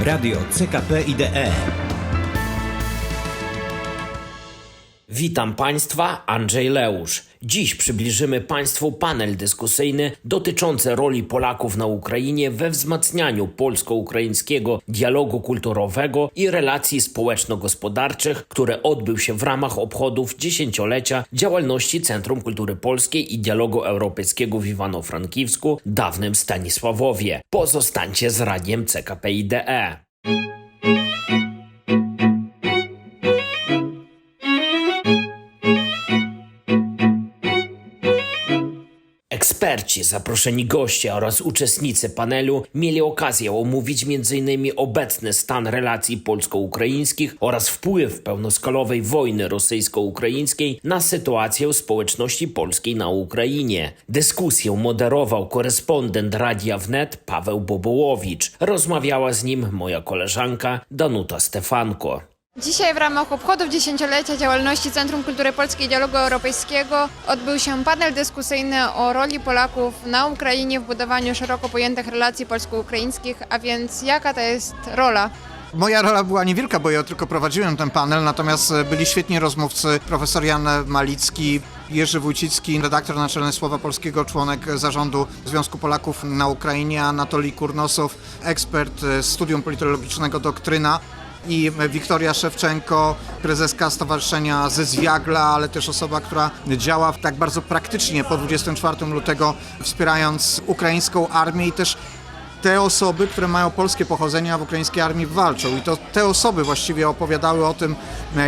Radio CKP IDE. Witam Państwa, Andrzej Leusz. Dziś przybliżymy Państwu panel dyskusyjny dotyczący roli Polaków na Ukrainie we wzmacnianiu polsko-ukraińskiego dialogu kulturowego i relacji społeczno-gospodarczych, który odbył się w ramach obchodów dziesięciolecia działalności Centrum Kultury Polskiej i Dialogu Europejskiego w Iwano-Frankiwsku, dawnym Stanisławowie. Pozostańcie z radiem CKP Eksperci, zaproszeni goście oraz uczestnicy panelu mieli okazję omówić m.in. obecny stan relacji polsko-ukraińskich oraz wpływ pełnoskalowej wojny rosyjsko-ukraińskiej na sytuację społeczności polskiej na Ukrainie. Dyskusję moderował korespondent Radia Wnet Paweł Bobołowicz. Rozmawiała z nim moja koleżanka Danuta Stefanko. Dzisiaj w ramach obchodów dziesięciolecia działalności Centrum Kultury Polskiej i Dialogu Europejskiego odbył się panel dyskusyjny o roli Polaków na Ukrainie w budowaniu szeroko pojętych relacji polsko-ukraińskich, a więc jaka to jest rola? Moja rola była niewielka, bo ja tylko prowadziłem ten panel, natomiast e, byli świetni rozmówcy, profesor Jan Malicki, Jerzy Wójcicki, redaktor naczelny Słowa Polskiego, członek zarządu Związku Polaków na Ukrainie, Anatolij Kurnosow, ekspert e, Studium Politologicznego Doktryna i Wiktoria Szewczenko, prezeska Stowarzyszenia ze Zwiagla, ale też osoba, która działa tak bardzo praktycznie po 24 lutego, wspierając ukraińską armię i też te osoby, które mają polskie pochodzenie, a w ukraińskiej armii walczą. I to te osoby właściwie opowiadały o tym,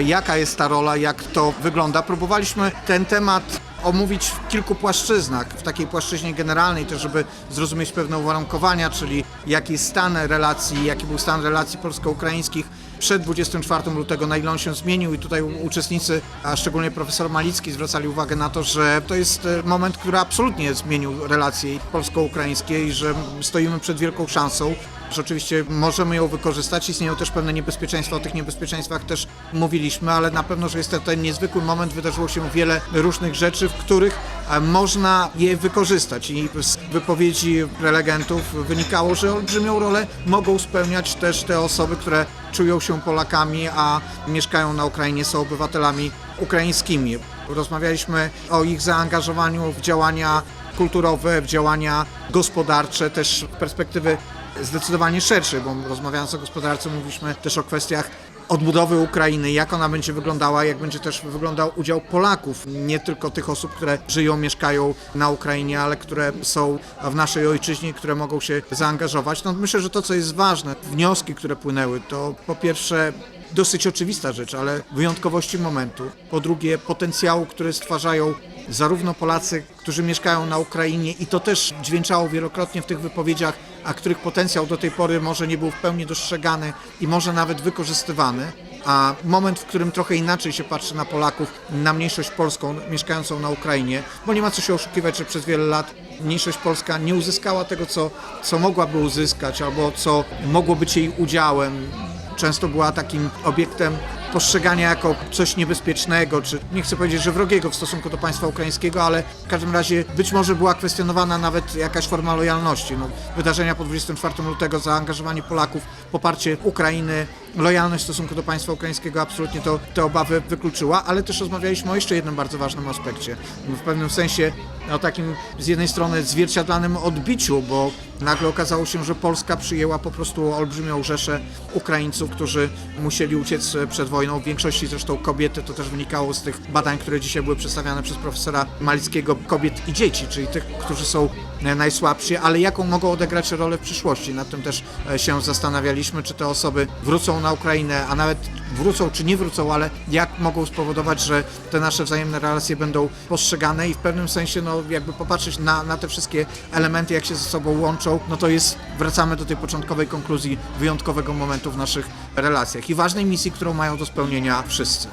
jaka jest ta rola, jak to wygląda. Próbowaliśmy ten temat omówić w kilku płaszczyznach, w takiej płaszczyźnie generalnej też, żeby zrozumieć pewne uwarunkowania, czyli jaki stan relacji, jaki był stan relacji polsko-ukraińskich przed 24 lutego, na ile on się zmienił i tutaj uczestnicy, a szczególnie profesor Malicki zwracali uwagę na to, że to jest e, moment, który absolutnie zmienił relacje polsko-ukraińskie i że stoimy przed wielką szansą, oczywiście możemy ją wykorzystać. Istnieją też pewne niebezpieczeństwa, o tych niebezpieczeństwach też mówiliśmy, ale na pewno, że jest to ten niezwykły moment, wydarzyło się wiele różnych rzeczy, w których e, można je wykorzystać i z wypowiedzi prelegentów wynikało, że olbrzymią rolę mogą spełniać też te osoby, które czują się Polakami, a mieszkają na Ukrainie, są obywatelami ukraińskimi. Rozmawialiśmy o ich zaangażowaniu w działania kulturowe, w działania gospodarcze, też perspektywy zdecydowanie szerszej, bo rozmawiając o gospodarce mówiliśmy też o kwestiach odbudowy Ukrainy, jak ona będzie wyglądała, jak będzie też wyglądał udział Polaków, nie tylko tych osób, które żyją, mieszkają na Ukrainie, ale które są w naszej ojczyźnie, które mogą się zaangażować. No myślę, że to, co jest ważne, wnioski, które płynęły, to po pierwsze dosyć oczywista rzecz, ale wyjątkowości momentu. Po drugie, potencjału, który stwarzają zarówno Polacy, którzy mieszkają na Ukrainie i to też dźwięczało wielokrotnie w tych wypowiedziach, a których potencjał do tej pory może nie był w pełni dostrzegany i może nawet wykorzystywany. A moment, w którym trochę inaczej się patrzy na Polaków, na mniejszość polską mieszkającą na Ukrainie, bo nie ma co się oszukiwać, że przez wiele lat mniejszość polska nie uzyskała tego, co, co mogłaby uzyskać, albo co mogło być jej udziałem często była takim obiektem postrzegania jako coś niebezpiecznego, czy nie chcę powiedzieć, że wrogiego w stosunku do państwa ukraińskiego, ale w każdym razie być może była kwestionowana nawet jakaś forma lojalności. No, wydarzenia po 24 lutego, zaangażowanie Polaków, poparcie Ukrainy, lojalność w stosunku do państwa ukraińskiego absolutnie to, te obawy wykluczyła, ale też rozmawialiśmy o jeszcze jednym bardzo ważnym aspekcie. W pewnym sensie o takim z jednej strony zwierciadlanym odbiciu, bo nagle okazało się, że Polska przyjęła po prostu olbrzymią rzeszę Ukraińców, którzy musieli uciec przed wojną. W większości zresztą kobiety, to też wynikało z tych badań, które dzisiaj były przedstawiane przez profesora Malickiego, kobiet i dzieci, czyli tych, którzy są najsłabsi, ale jaką mogą odegrać rolę w przyszłości. Nad tym też się zastanawialiśmy, czy te osoby wrócą na Ukrainę, a nawet wrócą czy nie wrócą, ale jak mogą spowodować, że te nasze wzajemne relacje będą postrzegane i w pewnym sensie, no jakby popatrzeć na, na te wszystkie elementy, jak się ze sobą łączą, no to jest, wracamy do tej początkowej konkluzji wyjątkowego momentu w naszych relacjach i ważnej misji, którą mają do spełnienia wszyscy.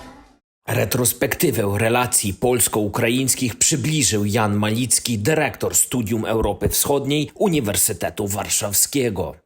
Retrospektywę relacji polsko-ukraińskich przybliżył Jan Malicki, dyrektor Studium Europy Wschodniej Uniwersytetu Warszawskiego.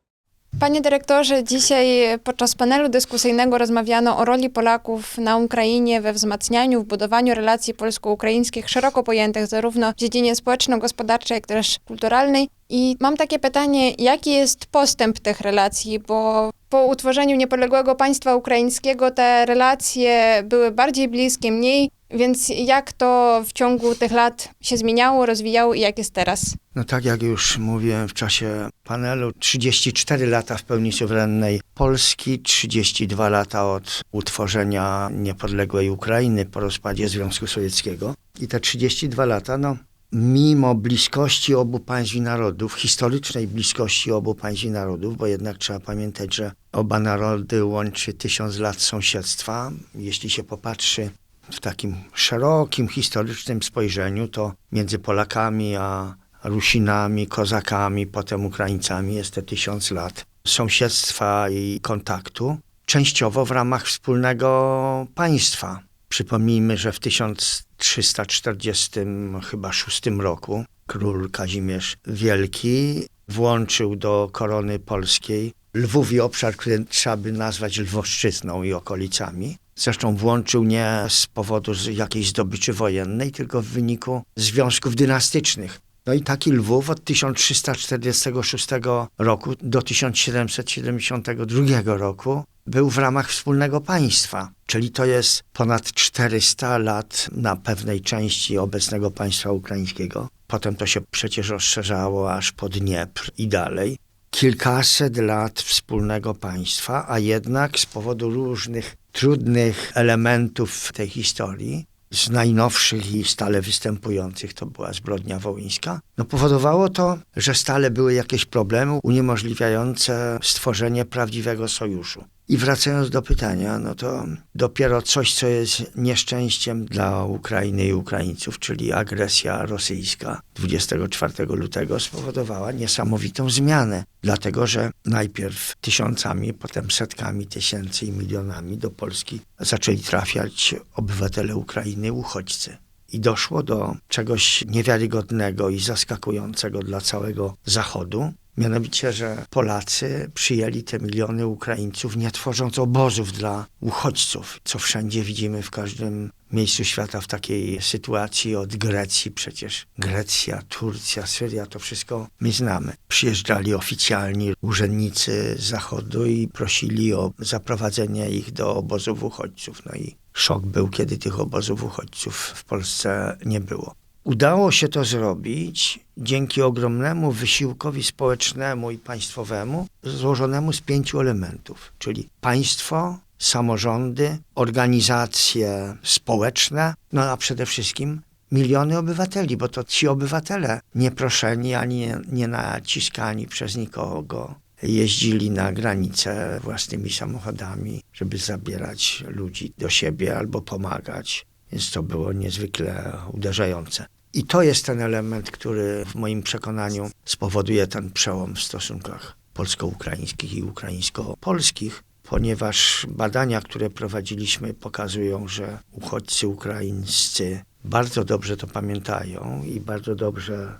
Panie dyrektorze, dzisiaj podczas panelu dyskusyjnego rozmawiano o roli Polaków na Ukrainie we wzmacnianiu, w budowaniu relacji polsko-ukraińskich szeroko pojętych zarówno w dziedzinie społeczno-gospodarczej, jak też kulturalnej. I mam takie pytanie, jaki jest postęp tych relacji, bo po utworzeniu niepodległego państwa ukraińskiego te relacje były bardziej bliskie, mniej, więc jak to w ciągu tych lat się zmieniało, rozwijało i jak jest teraz? No tak jak już mówiłem w czasie panelu, 34 lata w pełni suwerennej Polski, 32 lata od utworzenia niepodległej Ukrainy po rozpadzie Związku Sowieckiego. I te 32 lata, no mimo bliskości obu państw i narodów, historycznej bliskości obu państw i narodów, bo jednak trzeba pamiętać, że oba narody łączy tysiąc lat sąsiedztwa. Jeśli się popatrzy w takim szerokim historycznym spojrzeniu, to między Polakami a Rusinami, Kozakami, potem Ukraińcami jest te tysiąc lat sąsiedztwa i kontaktu, częściowo w ramach wspólnego państwa. Przypomnijmy, że w 1340 chyba szóstym roku król Kazimierz Wielki włączył do korony polskiej Lwów i obszar, który trzeba by nazwać Lwoszczyzną i okolicami. Zresztą włączył nie z powodu jakiejś zdobyczy wojennej, tylko w wyniku związków dynastycznych. No i taki Lwów od 1346 roku do 1772 roku był w ramach wspólnego państwa, czyli to jest ponad 400 lat na pewnej części obecnego państwa ukraińskiego. Potem to się przecież rozszerzało aż po Dniepr i dalej. Kilkaset lat wspólnego państwa, a jednak z powodu różnych trudnych elementów tej historii, z najnowszych i stale występujących, to była zbrodnia wołyńska, no powodowało to, że stale były jakieś problemy uniemożliwiające stworzenie prawdziwego sojuszu. I wracając do pytania, no to dopiero coś, co jest nieszczęściem dla Ukrainy i Ukraińców, czyli agresja rosyjska 24 lutego spowodowała niesamowitą zmianę. Dlatego, że najpierw tysiącami, potem setkami tysięcy i milionami do Polski zaczęli trafiać obywatele Ukrainy, uchodźcy. I doszło do czegoś niewiarygodnego i zaskakującego dla całego Zachodu, Mianowicie, że Polacy przyjęli te miliony Ukraińców, nie tworząc obozów dla uchodźców, co wszędzie widzimy w każdym miejscu świata w takiej sytuacji, od Grecji przecież. Grecja, Turcja, Syria, to wszystko my znamy. Przyjeżdżali oficjalni urzędnicy Zachodu i prosili o zaprowadzenie ich do obozów uchodźców. No i szok był, kiedy tych obozów uchodźców w Polsce nie było. Udało się to zrobić dzięki ogromnemu wysiłkowi społecznemu i państwowemu, złożonemu z pięciu elementów, czyli państwo, samorządy, organizacje społeczne, no a przede wszystkim miliony obywateli, bo to ci obywatele, nieproszeni ani nie, nie naciskani przez nikogo, jeździli na granicę własnymi samochodami, żeby zabierać ludzi do siebie albo pomagać. Więc to było niezwykle uderzające. I to jest ten element, który w moim przekonaniu spowoduje ten przełom w stosunkach polsko-ukraińskich i ukraińsko-polskich, ponieważ badania, które prowadziliśmy, pokazują, że uchodźcy ukraińscy bardzo dobrze to pamiętają i bardzo dobrze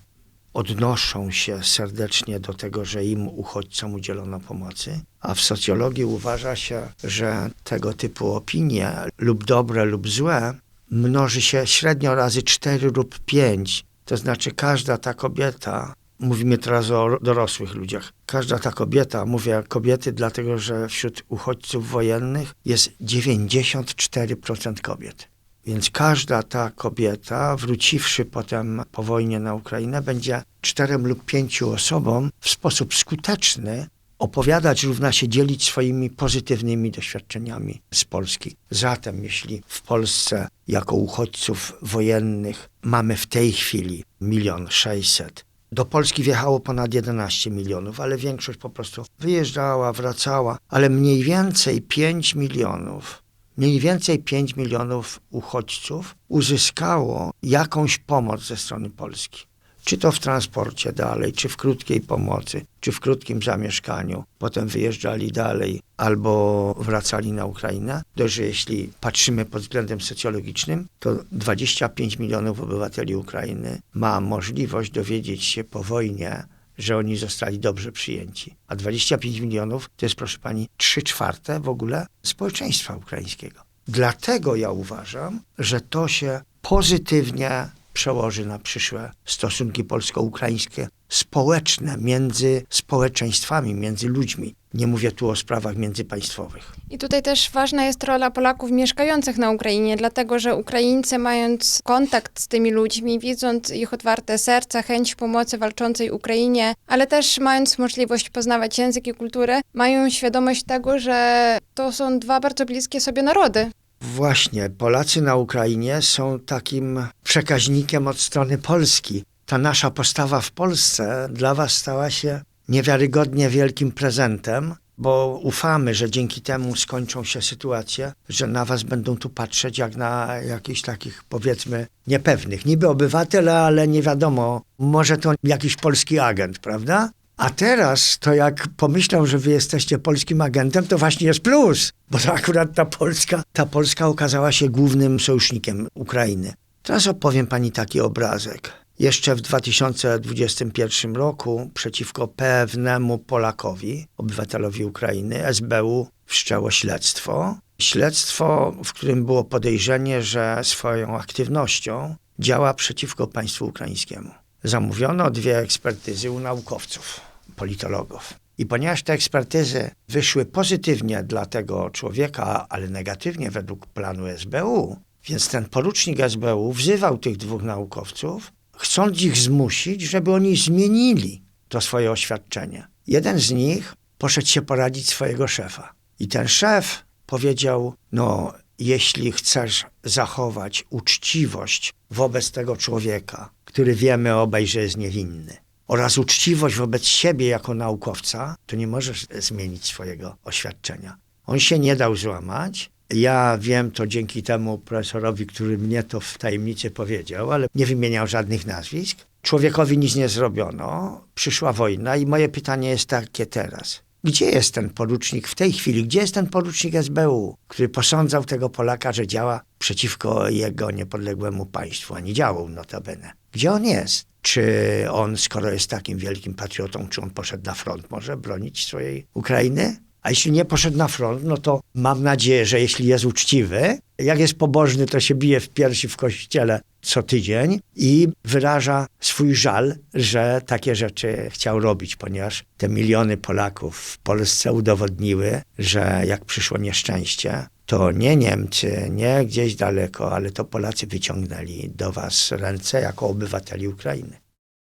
odnoszą się serdecznie do tego, że im uchodźcom udzielono pomocy, a w socjologii uważa się, że tego typu opinie, lub dobre, lub złe, mnoży się średnio razy 4 lub 5. To znaczy każda ta kobieta, mówimy teraz o dorosłych ludziach, każda ta kobieta, mówię kobiety, dlatego że wśród uchodźców wojennych jest 94% kobiet. Więc każda ta kobieta, wróciwszy potem po wojnie na Ukrainę, będzie czterem lub pięciu osobom w sposób skuteczny opowiadać równa się dzielić swoimi pozytywnymi doświadczeniami z Polski. Zatem, jeśli w Polsce jako uchodźców wojennych mamy w tej chwili milion sześćset, do Polski wjechało ponad 11 milionów, ale większość po prostu wyjeżdżała, wracała, ale mniej więcej 5 milionów, mniej więcej 5 milionów uchodźców uzyskało jakąś pomoc ze strony Polski czy to w transporcie dalej, czy w krótkiej pomocy, czy w krótkim zamieszkaniu. Potem wyjeżdżali dalej albo wracali na Ukrainę. Dość, że jeśli patrzymy pod względem socjologicznym, to 25 milionów obywateli Ukrainy ma możliwość dowiedzieć się po wojnie, że oni zostali dobrze przyjęci. A 25 milionów to jest, proszę pani, 3 czwarte w ogóle społeczeństwa ukraińskiego. Dlatego ja uważam, że to się pozytywnie przełoży na przyszłe stosunki polsko-ukraińskie społeczne między społeczeństwami, między ludźmi. Nie mówię tu o sprawach międzypaństwowych. I tutaj też ważna jest rola Polaków mieszkających na Ukrainie, dlatego że Ukraińcy, mając kontakt z tymi ludźmi, widząc ich otwarte serca, chęć pomocy walczącej Ukrainie, ale też mając możliwość poznawać język i kulturę, mają świadomość tego, że to są dwa bardzo bliskie sobie narody. Właśnie, Polacy na Ukrainie są takim przekaźnikiem od strony Polski. Ta nasza postawa w Polsce dla Was stała się niewiarygodnie wielkim prezentem, bo ufamy, że dzięki temu skończą się sytuacje, że na Was będą tu patrzeć jak na jakichś takich, powiedzmy, niepewnych. Niby obywatele, ale nie wiadomo, może to jakiś polski agent, prawda? A teraz to jak pomyślą, że wy jesteście polskim agentem, to właśnie jest plus, bo to akurat ta Polska, ta Polska okazała się głównym sojusznikiem Ukrainy. Teraz opowiem pani taki obrazek. Jeszcze w 2021 roku przeciwko pewnemu Polakowi, obywatelowi Ukrainy, SBU wszczęło śledztwo. Śledztwo, w którym było podejrzenie, że swoją aktywnością działa przeciwko państwu ukraińskiemu. Zamówiono dwie ekspertyzy u naukowców, politologów. I ponieważ te ekspertyzy wyszły pozytywnie dla tego człowieka, ale negatywnie według planu SBU, więc ten porucznik SBU wzywał tych dwóch naukowców, chcąc ich zmusić, żeby oni zmienili to swoje oświadczenie. Jeden z nich poszedł się poradzić swojego szefa. I ten szef powiedział: No, jeśli chcesz zachować uczciwość wobec tego człowieka, który wiemy obaj, że jest niewinny, oraz uczciwość wobec siebie jako naukowca, to nie możesz zmienić swojego oświadczenia. On się nie dał złamać. Ja wiem to dzięki temu profesorowi, który mnie to w tajemnicy powiedział, ale nie wymieniał żadnych nazwisk. Człowiekowi nic nie zrobiono, przyszła wojna i moje pytanie jest takie teraz. Gdzie jest ten porucznik w tej chwili? Gdzie jest ten porucznik SBU, który posądzał tego Polaka, że działa przeciwko jego niepodległemu państwu, a nie działał notabene? Gdzie on jest? Czy on, skoro jest takim wielkim patriotą, czy on poszedł na front, może bronić swojej Ukrainy? A jeśli nie poszedł na front, no to mam nadzieję, że jeśli jest uczciwy, jak jest pobożny, to się bije w piersi w kościele co tydzień i wyraża swój żal, że takie rzeczy chciał robić, ponieważ te miliony Polaków w Polsce udowodniły, że jak przyszło nieszczęście, to nie Niemcy, nie gdzieś daleko, ale to Polacy wyciągnęli do was ręce jako obywateli Ukrainy.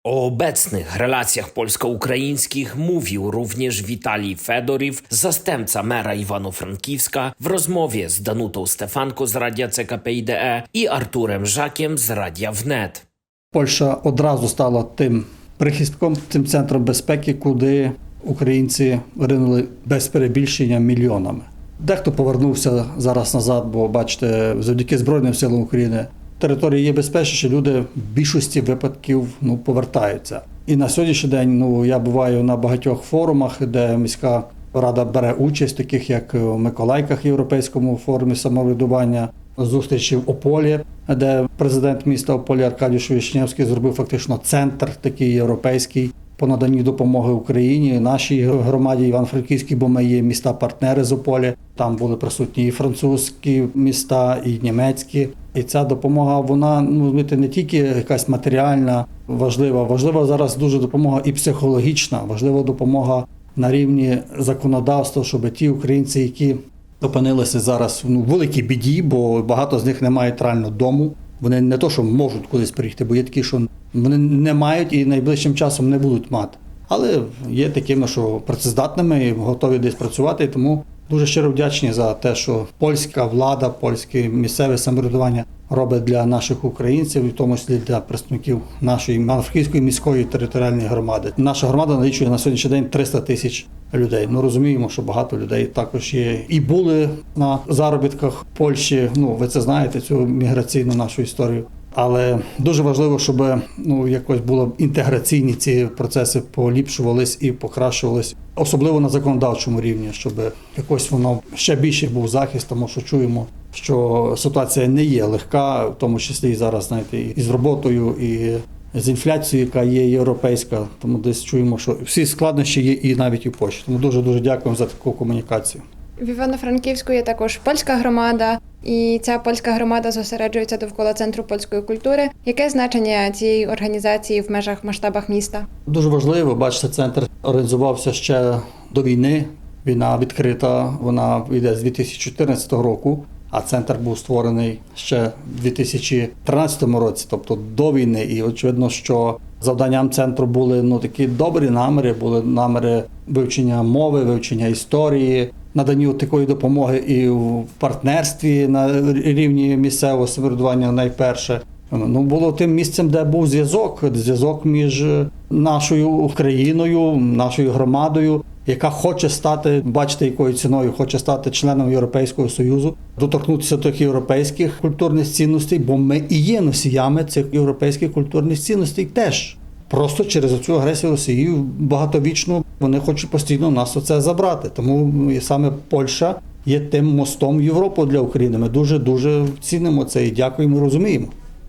O obecnych relacjach polsko-ukraińskich mówił również Witalij Fedoriw, zastępca mera Iwano-Frankiwska, w rozmowie z Danutą Stefanko z Radia CKP IDE i Arturem Żakiem z Radia Wnet. Польща одразу стала тим прихистком, тим центром безпеки, куди українці ринули без перебільшення мільйонами. Дехто повернувся зараз назад, бо бачите, завдяки Збройним силам України території є безпечніші, люди в більшості випадків ну, повертаються. І на сьогоднішній день ну, я буваю на багатьох форумах, де міська рада бере участь, таких як в Миколайках Європейському форумі самоврядування, зустрічі в Ополі, де президент міста Ополі Аркадій Шовічневський зробив фактично центр такий європейський по наданні допомоги Україні, нашій громаді Іван-Франківській, бо ми є міста-партнери з Ополі. Там були присутні і французькі міста, і німецькі. І ця допомога, вона ну не тільки якась матеріальна, важлива, важлива зараз дуже допомога і психологічна, важлива допомога на рівні законодавства, щоб ті українці, які опинилися зараз ну, в великій біді, бо багато з них не мають реально дому. Вони не то, що можуть кудись приїхати, бо є такі, що вони не мають і найближчим часом не будуть мати. Але є такими, що працездатними і готові десь працювати. Тому дуже щиро вдячні за те, що польська влада, польське місцеве самоврядування робить для наших українців, і в тому числі для представників нашої Івано-Франківської міської територіальної громади. Наша громада налічує на сьогоднішній день 300 тисяч людей. Ну розуміємо, що багато людей також є і були на заробітках в Польщі. Ну ви це знаєте, цю міграційну нашу історію. Але дуже важливо, щоб ну якось було інтеграційні ці процеси поліпшувались і покращувались, особливо на законодавчому рівні, щоб якось воно ще більше був захист, тому що чуємо, що ситуація не є легка, в тому числі і зараз, знаєте, і з роботою, і з інфляцією, яка є європейська. Тому десь чуємо, що всі складнощі є і навіть в Польщі. Тому дуже дуже дякуємо за таку комунікацію. В Івано-Франківську є також польська громада, і ця польська громада зосереджується довкола центру польської культури. Яке значення цієї організації в межах масштабах міста? Дуже важливо, бачите, центр організувався ще до війни. Війна відкрита, вона йде з 2014 року, а центр був створений ще в 2013 році, тобто до війни. І очевидно, що завданням центру були ну такі добрі наміри, були наміри вивчення мови, вивчення історії, наданню такої допомоги і в партнерстві на рівні місцевого самоврядування найперше. Ну, було тим місцем, де був зв'язок, зв'язок між нашою Україною, нашою громадою, яка хоче стати, бачите, якою ціною хоче стати членом Європейського Союзу, доторкнутися до тих європейських культурних цінностей, бо ми і є носіями цих європейських культурних цінностей теж. Просто через цю агресію Росії багатовічну вони хочуть постійно нас оце забрати. Тому саме Польща є тим мостом в Європу для України. Ми дуже дуже цінимо це і дякуємо, розуміємо.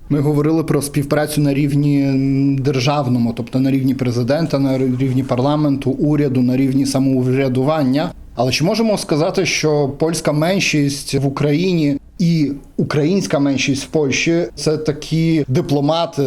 Ми говорили про співпрацю на рівні державному, тобто на рівні президента, на рівні парламенту, уряду, на рівні самоврядування. Але чи можемо сказати, що польська меншість в Україні і українська меншість в Польщі це такі дипломати,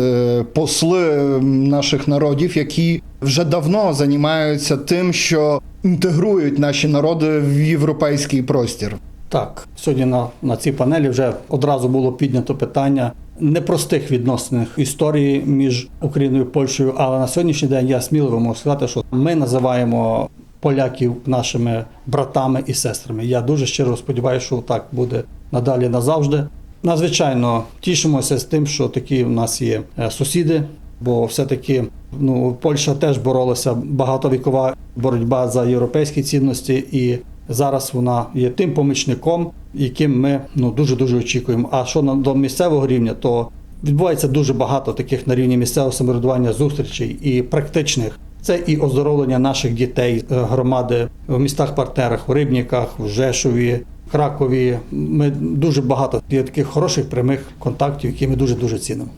посли наших народів, які вже давно займаються тим, що інтегрують наші народи в європейський простір? Так, сьогодні на, на цій панелі вже одразу було піднято питання непростих відносин історії між Україною і Польщею, але на сьогоднішній день я сміливо можу сказати, що ми називаємо поляків нашими братами і сестрами. Я дуже щиро сподіваюся, що так буде надалі назавжди. Надзвичайно тішимося з тим, що такі в нас є е, сусіди, бо все-таки ну, Польща теж боролася багатовікова боротьба за європейські цінності, і зараз вона є тим помічником, яким ми ну дуже дуже очікуємо. А що на до місцевого рівня, то відбувається дуже багато таких на рівні місцевого самоврядування зустрічей і практичних. Це і оздоровлення наших дітей е, громади в містах-партнерах, в Рибніках, в Жешові, Кракові. Ми дуже багато є таких хороших прямих контактів, які ми дуже дуже цінимо.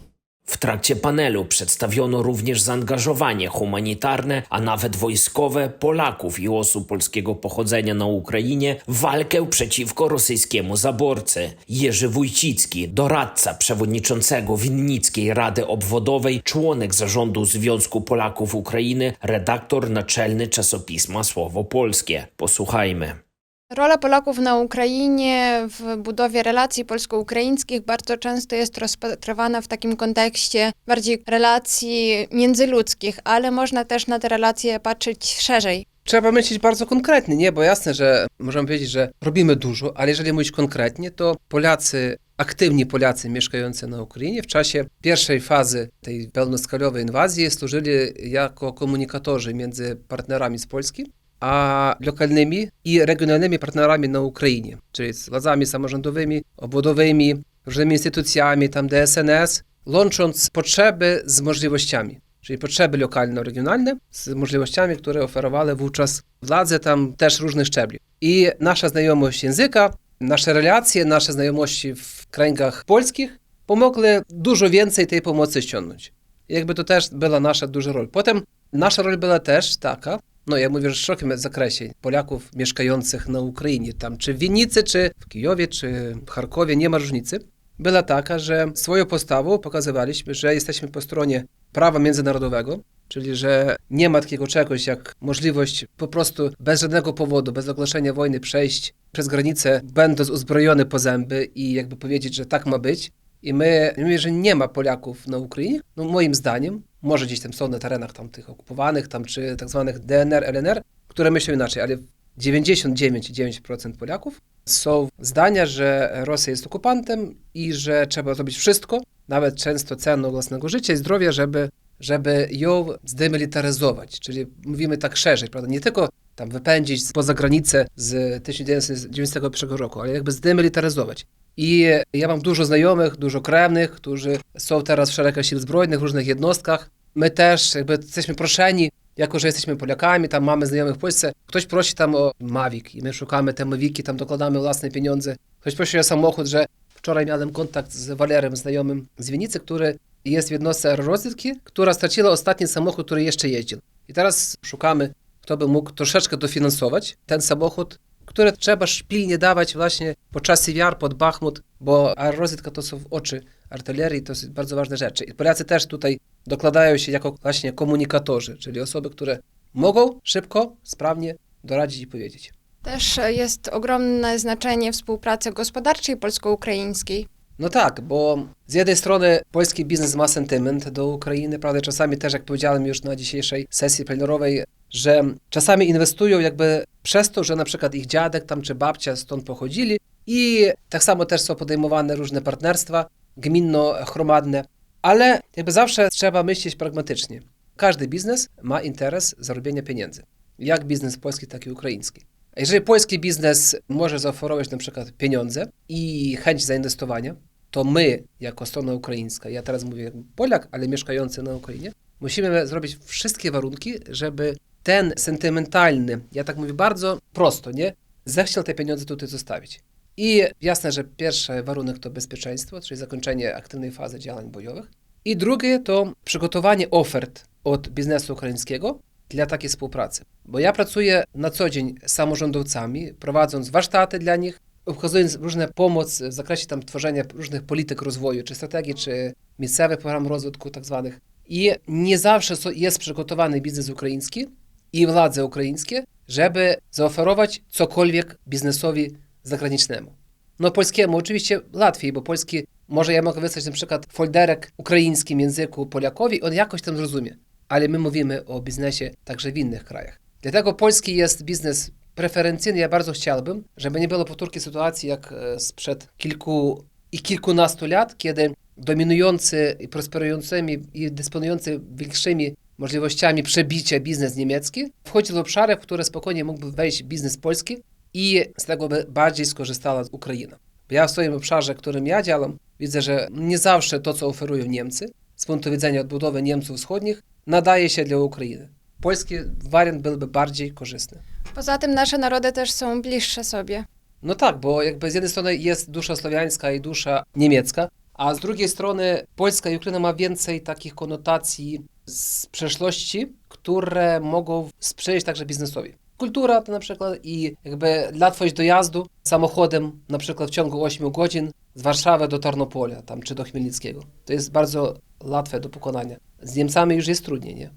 W trakcie panelu przedstawiono również zaangażowanie humanitarne, a nawet wojskowe Polaków i osób polskiego pochodzenia na Ukrainie w walkę przeciwko rosyjskiemu zaborcy. Jerzy Wójcicki, doradca przewodniczącego Winnickiej Rady Obwodowej, członek zarządu Związku Polaków Ukrainy, redaktor naczelny czasopisma Słowo Polskie. Posłuchajmy. Rola Polaków na Ukrainie w budowie relacji polsko-ukraińskich bardzo często jest rozpatrywana w takim kontekście bardziej relacji międzyludzkich, ale można też na te relacje patrzeć szerzej. Trzeba myśleć bardzo konkretnie, nie? Bo jasne, że możemy powiedzieć, że robimy dużo, ale jeżeli mówić konkretnie, to Polacy, aktywni Polacy mieszkający na Ukrainie w czasie pierwszej fazy tej pełnoskalowej inwazji służyli jako komunikatorzy między partnerami z Polski, a lokalnymi i regionalnymi partnerami na Ukrainie, czyli z władzami samorządowymi, obwodowymi, różnymi instytucjami, tam DSNS, łącząc potrzeby z możliwościami. Czyli potrzeby lokalno-regionalne z możliwościami, które oferowały wówczas władze tam też różnych szczebli. I nasza znajomość języka, nasze relacje, nasze znajomości w kręgach polskich pomogły dużo więcej tej pomocy ściągnąć. Jakby to też była nasza duża rola. Potem nasza rola była też taka, no ja mówię, że w szerokim zakresie Polaków mieszkających na Ukrainie, tam czy w Winnicy, czy w Kijowie, czy w Charkowie, nie ma różnicy, była taka, że swoją postawą pokazywaliśmy, że jesteśmy po stronie prawa międzynarodowego, czyli że nie ma takiego czegoś jak możliwość po prostu bez żadnego powodu, bez ogłoszenia wojny przejść przez granicę, będąc uzbrojony po zęby i jakby powiedzieć, że tak ma być. I my, mimo że nie ma Polaków na Ukrainie, no moim zdaniem, może gdzieś tam są na terenach tam tych okupowanych, tam czy tak zwanych DNR, LNR, które myślą inaczej, ale 99,9% Polaków są zdania, że Rosja jest okupantem i że trzeba zrobić wszystko, nawet często ceną własnego życia i zdrowia, żeby, żeby ją zdemilitaryzować. Czyli mówimy tak szerzej, prawda? Nie tylko tam wypędzić poza granicę z 1991 roku, ale jakby zdemilitaryzować. I ja mam dużo znajomych, dużo krewnych, którzy są teraz w szeregach sił zbrojnych, w różnych jednostkach. My też jakby jesteśmy proszeni, jako że jesteśmy Polakami, tam mamy znajomych w Polsce. Ktoś prosi tam o Mawik i my szukamy te Mawiki, tam dokładamy własne pieniądze. Ktoś prosi o samochód, że wczoraj miałem kontakt z Walerem, znajomym z Wienicy, który jest w jednostce aerorozdylki, która straciła ostatni samochód, który jeszcze jeździł. I teraz szukamy, kto by mógł troszeczkę dofinansować ten samochód, które trzeba szpilnie dawać właśnie podczas CVR pod Bachmut, bo rozrytka to są w oczy artylerii, to są bardzo ważne rzeczy. I Polacy też tutaj dokładają się jako właśnie komunikatorzy, czyli osoby, które mogą szybko, sprawnie doradzić i powiedzieć. Też jest ogromne znaczenie współpracy gospodarczej polsko-ukraińskiej. No tak, bo z jednej strony polski biznes ma sentyment do Ukrainy, prawda? Czasami też, jak powiedziałem już na dzisiejszej sesji plenerowej, że czasami inwestują jakby przez to, że na przykład ich dziadek tam czy babcia stąd pochodzili i tak samo też są podejmowane różne partnerstwa gminno-chromadne, ale jakby zawsze trzeba myśleć pragmatycznie. Każdy biznes ma interes zarobienia pieniędzy. Jak biznes polski, tak i ukraiński. Jeżeli polski biznes może zaoferować na przykład pieniądze i chęć zainwestowania, to my, jako strona ukraińska, ja teraz mówię Polak, ale mieszkający na Ukrainie, musimy zrobić wszystkie warunki, żeby ten sentymentalny, ja tak mówię bardzo prosto, nie? Zechciał te pieniądze tutaj zostawić. I jasne, że pierwszy warunek to bezpieczeństwo, czyli zakończenie aktywnej fazy działań bojowych. I drugie to przygotowanie ofert od biznesu ukraińskiego dla takiej współpracy. Bo ja pracuję na co dzień z samorządowcami, prowadząc warsztaty dla nich, ukazując różne pomoc w zakresie tam tworzenia różnych polityk rozwoju, czy strategii, czy miejscowych program rozwitku tak zwanych. I nie zawsze jest przygotowany biznes ukraiński i władze ukraińskie, żeby zaoferować cokolwiek biznesowi zagranicznemu. No polskiemu oczywiście łatwiej, bo polski, może ja mogę wysłać na przykład folderek ukraińskim języku Polakowi, on jakoś tam zrozumie. Ale my mówimy o biznesie także w innych krajach. Dlatego polski jest biznes preferencyjny. Ja bardzo chciałbym, żeby nie było powtórki sytuacji jak e, sprzed kilku i kilkunastu lat, kiedy dominujący i prosperującymi i dysponujący większymi możliwościami przebicia biznes niemiecki wchodzi w obszary, w które spokojnie mógłby wejść biznes polski i z tego by bardziej skorzystała Ukraina. Bo ja w swoim obszarze, którym ja działam, widzę, że nie zawsze to, co oferują Niemcy, z punktu widzenia odbudowy Niemców wschodnich, nadaje się dla Ukrainy. Polski wariant byłby bardziej korzystny. Poza tym nasze narody też są bliższe sobie. No tak, bo jakby z jednej strony jest dusza słowiańska i dusza niemiecka, a z drugiej strony Polska i Ukraina ma więcej takich konotacji z przeszłości, które mogą sprzyjać także biznesowi. Kultura to na przykład i jakby łatwość dojazdu samochodem na przykład w ciągu 8 godzin z Warszawy do Tarnopola tam, czy do Chmielnickiego. To jest bardzo łatwe do pokonania. Z Niemcami już jest trudniej, nie?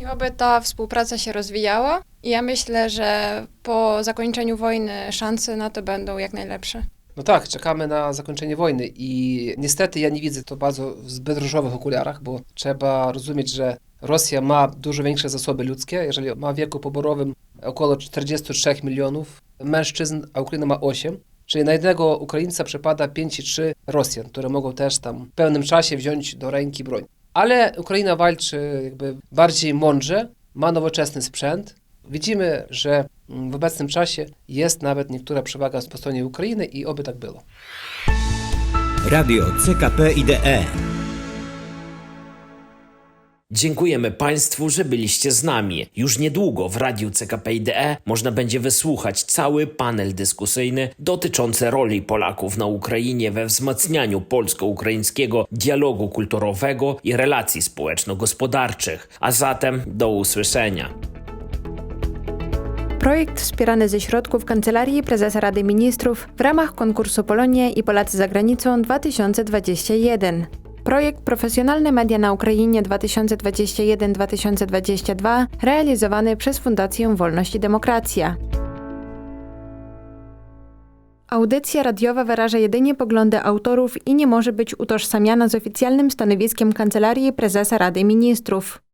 I oby ta współpraca się rozwijała. I ja myślę, że po zakończeniu wojny szanse na to będą jak najlepsze. No tak, czekamy na zakończenie wojny i niestety ja nie widzę to bardzo w zbyt różowych okularach, bo trzeba rozumieć, że Rosja ma dużo większe zasoby ludzkie, jeżeli ma w wieku poborowym około 43 milionów mężczyzn, a Ukraina ma 8. Czyli na jednego Ukraińca przypada 5,3 Rosjan, które mogą też tam w pewnym czasie wziąć do ręki broń. Ale Ukraina walczy jakby bardziej mądrze, ma nowoczesny sprzęt. Widzimy, że w obecnym czasie jest nawet niektóra przewaga po stronie Ukrainy i oby tak było. Radio CKP IDE. Dziękujemy Państwu, że byliście z nami. Już niedługo w Radiu CKP IDE można będzie wysłuchać cały panel dyskusyjny dotyczący roli Polaków na Ukrainie we wzmacnianiu polsko-ukraińskiego dialogu kulturowego i relacji społeczno-gospodarczych. A zatem do usłyszenia. Projekt wspierany ze środków Kancelarii Prezesa Rady Ministrów w ramach konkursu Polonia i Polacy za granicą 2021. Projekt Profesjonalne Media na Ukrainie 2021-2022 realizowany przez Fundację Wolność i Demokracja. Audycja radiowa wyraża jedynie poglądy autorów i nie może być utożsamiana z oficjalnym stanowiskiem Kancelarii Prezesa Rady Ministrów.